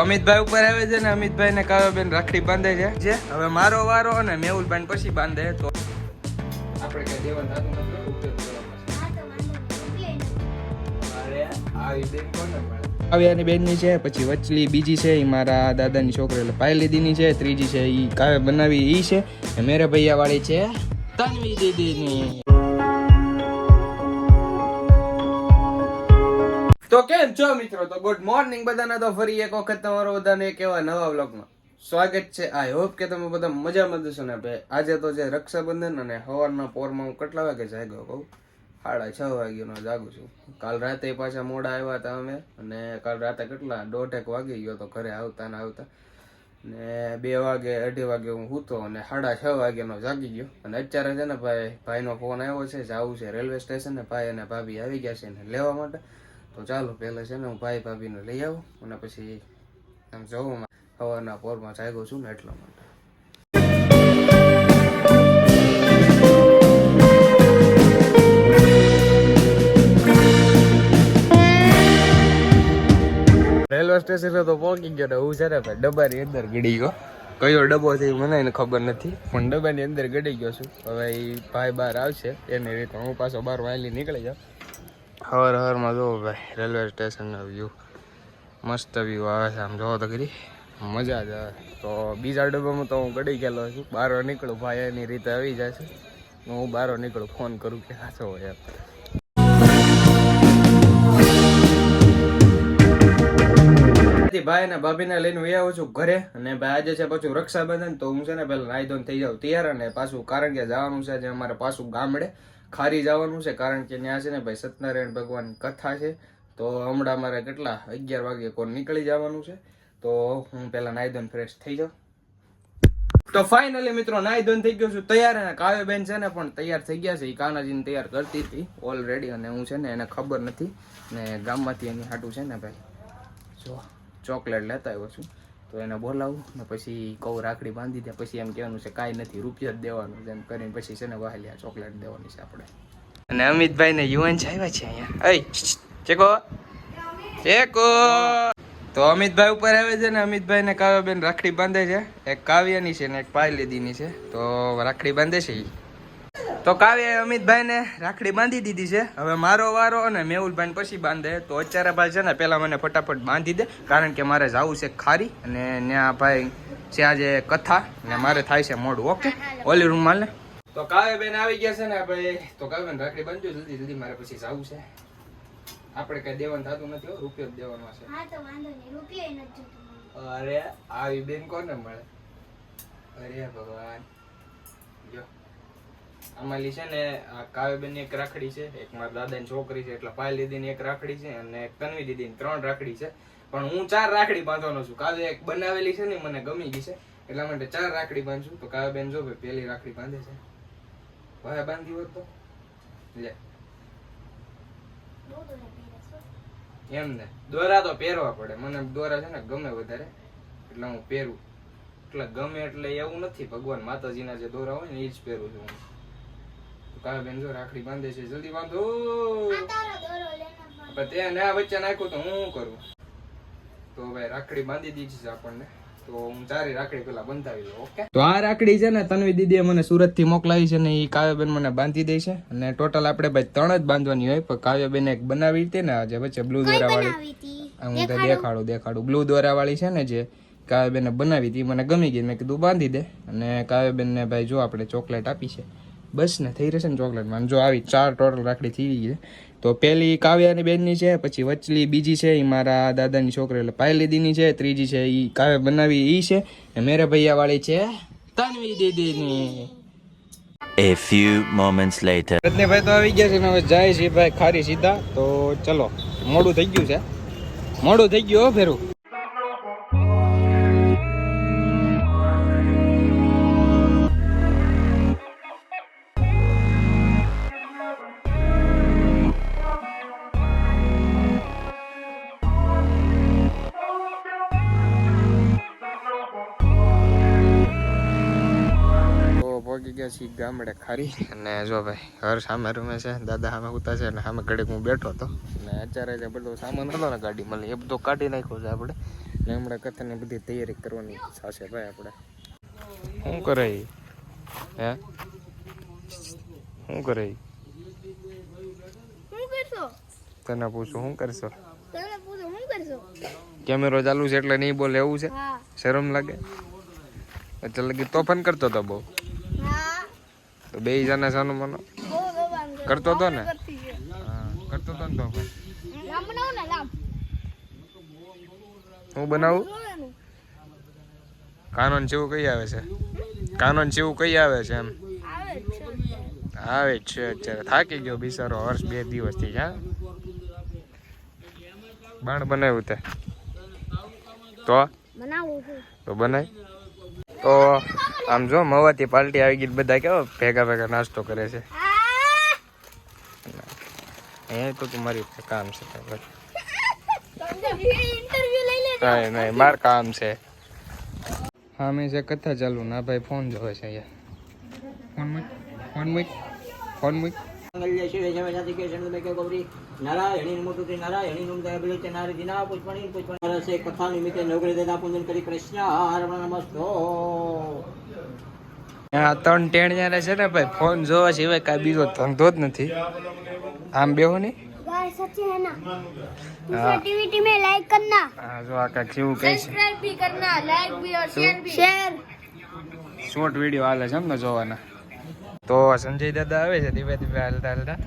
અમિતભાઈ ઉપર આવે છે ને અમિતભાઈ ને કાવ્યાબેન રાખડી બાંધે છે. જે હવે મારો વારો અને મેહુલભાઈ પછી બાંધે તો આપણે કઈ દેવાનું કાવ્યાની બેનની છે, પછી વચલી બીજી છે એ મારા દાદાની છોકરી, એટલે પાયલી દીની છે, ત્રીજી છે એ કાવ્ય બનાવી એ છે મેરે ભૈયાવાળી છે તન્વી દીદીની. તો કેમ છો મિત્રો? તો ગુડ મોર્નિંગ બધાને. તો ફરી એક વખત તમારો બધાને એક એવા નવા વ્લોગમાં સ્વાગત છે. આઈ હોપ કે તમે બધા મજામાં જશો ને ભાઈ. આજે તો જે રક્ષાબંધન અને સવારના પોરમાં હું કેટલા વાગે જાગ્યો કહું? સાડા છ વાગ્યાનો જાગું છું. કાલ રાતે પાછા મોડા આવ્યા હતા અમે અને કાલ રાતે કેટલા? દોઢેક વાગી ગયો તો ઘરે આવતા ને આવતા. ને બે વાગે, અઢી વાગે હું સૂતો અને સાડા છ વાગ્યાનો જાગી ગયો. અને અત્યારે છે ને ભાઈ, ભાઈનો ફોન આવ્યો છે. જવું છે રેલવે સ્ટેશન ને ભાઈ અને ભાભી આવી ગયા છે ને લેવા માટે. તો ચાલો, પહેલાં છે ને હું ભાઈ ભાભીને લઈ આવું અને પછી આમ જવું સવારના પોરમાં જાગ્યો છું ને એટલા માટે. રેલવે સ્ટેશન તો પહોંચી ગયો હું છે ને ભાઈ ડબ્બાની અંદર ગડી ગયો. કયો ડબ્બો છે મને એને ખબર નથી, પણ ડબ્બાની અંદર ગડી ગયો છું. હવે ભાઈ બહાર આવશે, એની રીતે હું પાછો બહાર વાયલી નીકળી જાઉં. હવાર હરમાં જોવો ભાઈ, રેલવે સ્ટેશનનો વ્યૂ મસ્ત વ્યૂ આવે છે આમ જોવો તો કરી મજા જ આવે. તો બીજા ડબ્બામાં તો હું ગડી ગયેલો છું. બહાર નીકળું ભાઈ, એની રીતે આવી જાય છે. હું બહાર નીકળું, ફોન કરું કે હાચો હોય એમ. થી ભાઈ અને ભાભીને લઈને વહી આવું છું ઘરે. અને ભાઈ આજે છે પાછું રક્ષાબંધન, તો હું છે ને પેલા નાઈ ધોન થઈ જાઉં. તૈયાર અને પાછું કારણ કે જવાનું છે જે અમારે પાછું ગામડે. ખારી જવાનું છે કારણ કે ત્યાં છે ને ભાઈ સત્યનારાયણ ભગવાન કથા છે. તો હમણાં મારે કેટલા? અગિયાર વાગે કોણ નીકળી જવાનું છે. તો હું પેલા નાઈ ફ્રેશ થઈ જાઉં. તો ફાઇનલી મિત્રો નાઈ થઈ ગયો છું. તૈયાર અને કાવ્યબેન છે ને પણ તૈયાર થઈ ગયા છે. એ કાનાજીને તૈયાર કરતી હતી ઓલરેડી અને હું છે ને એને ખબર નથી. ને ગામમાંથી એની હાટું છે ને ભાઈ. જો. ચોકલેટ લેતા આવ્યો છું. તો એને બોલાવું ને પછી કહું રાખડી બાંધી દે. પછી એમ કહેવાનું છે કાંઈ નથી, રૂપિયા જ દેવાનું એમ કરીને પછી છે ને વાહલિયા ચોકલેટ દેવાની છે આપણે. અને અમિતભાઈ ને યુવાન આવ્યા છે અહીંયા. અય ચેકો. ચેકો. તો અમિતભાઈ ઉપર આવે છે ને અમિતભાઈ ને કાવ્યાબેન રાખડી બાંધે છે. એક કાવ્યની છે ને એક પાયલીદીની છે. તો રાખડી બાંધે છે ઈ. તો કાવ્યાએ અમિતભાઈને રાખડી બાંધી દીધી છે. હવે મારો વારો અને મેહુલભાઈ પછી બાંધે. તો અત્યારે ભાઈ છે ને પેલા મને ફટાફટ બાંધી દે કારણ કે મારે જવું છે ખારી અને ત્યાં ભાઈ છે આજે કથા ને મારે થાય છે મોડું ઓકે? ઓલી રૂમમાં તો કાવ્યાબેન આવી ગયા છે ને ભાઈ. તો કાવ્યાબેન રાખડી બાંધજો જલ્દી જલ્દી મારે પછી જવું છે. આપણે કઈ દેવાનું થતું નથી રૂપિયો જ દેવાનો છે. હા તો વાંધો નહીં રૂપિયા નથી જોતું. અરે આવી બેન કોને મળે? અરે ભગવાન. અમારી છે ને, આ કાવ્યબેન એક રાખડી છે, એક મારા દાદાની છોકરી છે, એટલે પાયલ દીદીની એક રાખડી છે અને એક તન્વી દીદીની ત્રણ રાખડી છે. પણ હું ચાર રાખડી બાંધવાનો છું. કાવ્ય એક બનાવેલી છે ને મને ગમી ગઈ છે, એટલા માટે ચાર રાખડી બાંધશું તો કાવ્યબેન જો ભાઈ પેલી રાખડી બાંધે છે. ભાઈ બાંધી હોત તો? લે. એમ ને. દોરા તો પહેરવા પડે. મને દોરા છે ને ગમે વધારે, એટલે હું પહેરું. એટલે ગમે એટલે એવું નથી. ભગવાન માતાજીના જે દોરા હોય ને, એ જ પહેરું છું હું. કાવ્ય બેન જો રાખડી બાંધે છે. જલ્દી બાંધો. આ તારો દોરો પણ તે ના વચ્ચે નાખ્યું તો હું કરું? તો ભાઈ રાખડી બાંધી દીધી છે આપણને. તો હું ચારી રાખડી પેલા બંધાવી લઉં ઓકે? તો આ રાખડી છે ને તન્વી દીદીએ મને સુરતથી મોકલાવી છે ને એ કાવ્યબેન મને બાંધી દે છે. અને ટોટલ આપણે ભાઈ ત્રણ જ બાંધવાની હોય પણ કાવ્યબેન એક બનાવી હતી ને આજે વચ્ચે બ્લુ દોરા વાળી આ હું તો દેખાડું. દેખાડું બ્લુ દોરા વાળી છે ને જે કાવ્યબેને બનાવી હતી મને ગમી ગઈ. મેં કીધું બાંધી દે. અને કાવ્યબેનને ભાઈ જો આપણે ચોકલેટ આપી છે. બસ ને થઈ રહેશે ને ચોકલેટમાં જો આવી ચાર ટોટલ રાખડી થઈ ગઈ છે તો પેલી કાવ્યાની બેનની છે પછી વચલી બીજી છે એ મારા દાદાની છોકરી એટલે પાયલી દીની છે ત્રીજી છે એ કાવ્ય બનાવી એ છે ને મેરે ભૈયાવાળી છે Tanvi દીદીની. A few moments later. રત્નભાઈ તો આવી ગયા છે ને હવે જાય છે ભાઈ ખારી સીધા તો ચલો મોડું થઈ ગયું છે. મોડું થઈ ગયું હો ફેરું. પહોંચી ગયા છીએ ગામડે ખારી. અને જો ભાઈ ઘર સામે રૂમે છે દાદા સામે ઉતા છે અને સામે ઘડીક હું બેઠો હતો. અને અત્યારે જે બધો સામાન હતો ને ગાડી મળે એ બધો કાઢી નાખ્યો છે આપણે. ને હમણાં કથાની બધી તૈયારી કરવાની ઈચ્છા છે ભાઈ આપણે. શું કરે? હે? શું કરે? તને પૂછું શું કરશો? પૂછો શું કરશો? કેમેરો ચાલુ છે એટલે નહીં બોલે એવું છે? શરમ લાગે? એટલે લગી તોફાન કરતો હતો બહુ. બે જણા સાનો મનો. કરતો તો ને? કરતી હતો ને બનાવો લાંબ હું બનાવું. કાનોન જેવું કઈ આવે છે? કાનોન જેવું કઈ આવે છે એમ? આવે છે અત્યારે. થાકી ગયો બિચારો વર્ષ બે દિવસથી હા? બાણ બનાવ્યું તે. તો? બનાવું તો બનાય. તો આમ જો મવાથી પાર્ટી આવી ગઈ બધા કેવો ભેગા ભેગા નાસ્તો કરે છે અહીંયા તો મારી કામ છે નહીં નહીં માર કામ છે હા મેં છે કથા ચાલુ ના ભાઈ ફોન જોવે છે અહીંયા ફોન મૂક ફોન મૂક ફોન મૂક નારાયણી નમોતુતે નારાયણી નમ દયાબિલતે નારી દિના પુષ્પણી પુષ્પણ. રસે કથા નિમિત્તે નવગ્રહ દેતા પૂજન કરી કૃષ્ણ. હરમણ નમસ્તો. આ ત્રણ ટેણ જ્યારે છે ને ભાઈ ફોન જોવા સિવાય કાંઈ બીજો ધંધો જ નથી. આમ બેહો ને? શોર્ટ વીડિયો હાલે છે એમ ને જોવાના. તો સંજય દાદા આવે છે ધીમે ધીમે હાલતા હાલતા.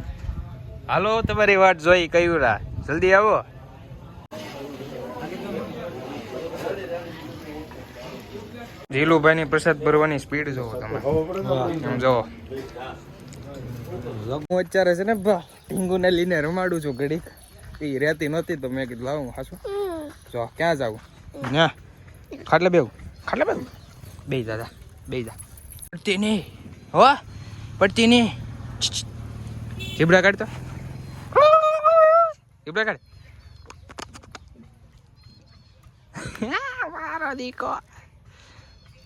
હાલો તમારી વાટ જોઈ કયું રા જલ્દી આવો. ધીલુભાઈની પ્રસાદ ભરવાની સ્પીડ જોવો તમે. એમ જોવો. હું અત્યારે છે ને ઢીંગુને લઈને રમાડું છું ઘડીક. એ રહેતી નહોતી તો મેં કીધું લાવું હાશું જો ક્યાં જાવું? ના ખાટલે બેવું ખાટલે બેવું બે દાદા બે જા. પડતી નહીં હો પડતી નહીં જીબડા કાઢતો. જીબડા કાઢ મારો દીકો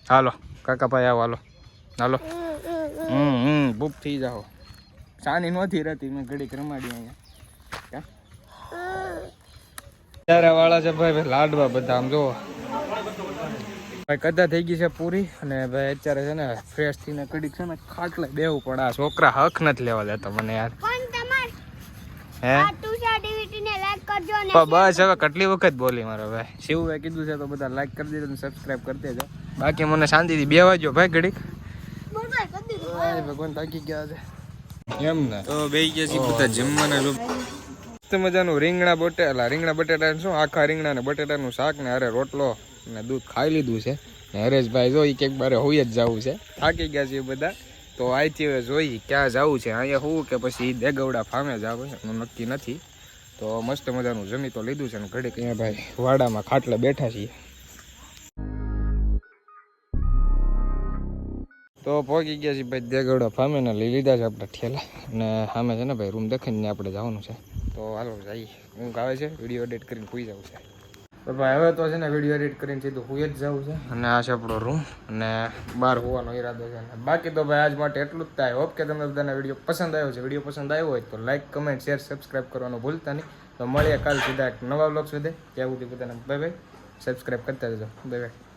હાલો કાકા ભાઈ આવો હાલો હાલો હમ હમ બુક થઈ જાઓ સાની નહોતી રહેતી મેં ઘડીક રમાડી અહીંયા? ત્યારે વાળા છે ભાઈ લાડવા બધા આમ જુઓ ભાઈ કદા થઈ ગઈ છે પૂરી અને ભાઈ અત્યારે છે ને ફ્રેશ થઈને કડીક છે ને ખાટલે બેવું પણ આ છોકરા હક નથી લેવા દેતા મને યાર હે કરજો ને પણ બસ હવે કેટલી વખત બોલી મારો ભાઈ? શિવભાઈ કીધું છે તો બધા લાઈક કરી દેજો અને સબસ્ક્રાઇબ કરી દેજો. બાકી મને શાંતિથી બે વાગ્યો ભાઈ ઘડીક. ભગવાન થાકી ગયા છે. એમ ને? તો બે ગયા છે બધા જમવાના લોકો મસ્ત મજાનું રીંગણા બટેલા રીંગણા બટેટા શું? આખા રીંગણા ને બટેટાનું શાક ને અરે રોટલો ને દૂધ ખાઈ લીધું છે. ને હરેશભાઈ જો એક બારે હોય જ જવું છે. થાકી ગયા છે બધા. તો અહીંથી જોઈ ક્યાં જવું છે. અહીંયા હું કે પછી દેગવડા ફામે જવું એનું નક્કી નથી. તો મસ્ત મજાનું જમી તો લીધું છે ને ઘડીક અહીંયા ભાઈ વાડામાં ખાટલે બેઠા છીએ. તો પહોંચી ગયા છીએ ભાઈ દેગવડા ફામે ને લઈ લીધા છે આપણે ઠેલા. અને સામે છે ને ભાઈ રૂમ દેખાઈને આપણે જવાનું છે. તો હાલો જઈએ. ઊંઘ આવે છે? વીડિયો એડિટ કરીને સુઈ જવું છે. તો ભાઈ, હવે તો છે ને વીડિયો એડિટ કરીને સીધું સુઈ જ જવું છે અને આ છે આપણો રૂમ અને બહાર હોવાનો ઈરાદો છે અને બાકી તો ભાઈ, આજ માટે એટલું જ થાય. હોપ કે તમને બધાને વીડિયો પસંદ આવ્યો છે. વીડિયો પસંદ આવ્યો હોય તો લાઈક કમેન્ટ શેર સબસ્ક્રાઈબ કરવાનું ભૂલતા નહીં. તો મળીએ કાલ સીધા એક નવા બ્લોગ સુધી. ત્યાં સુધી બધાને બાય બાય સબસ્ક્રાઈબ કરતા જજો બાય બાય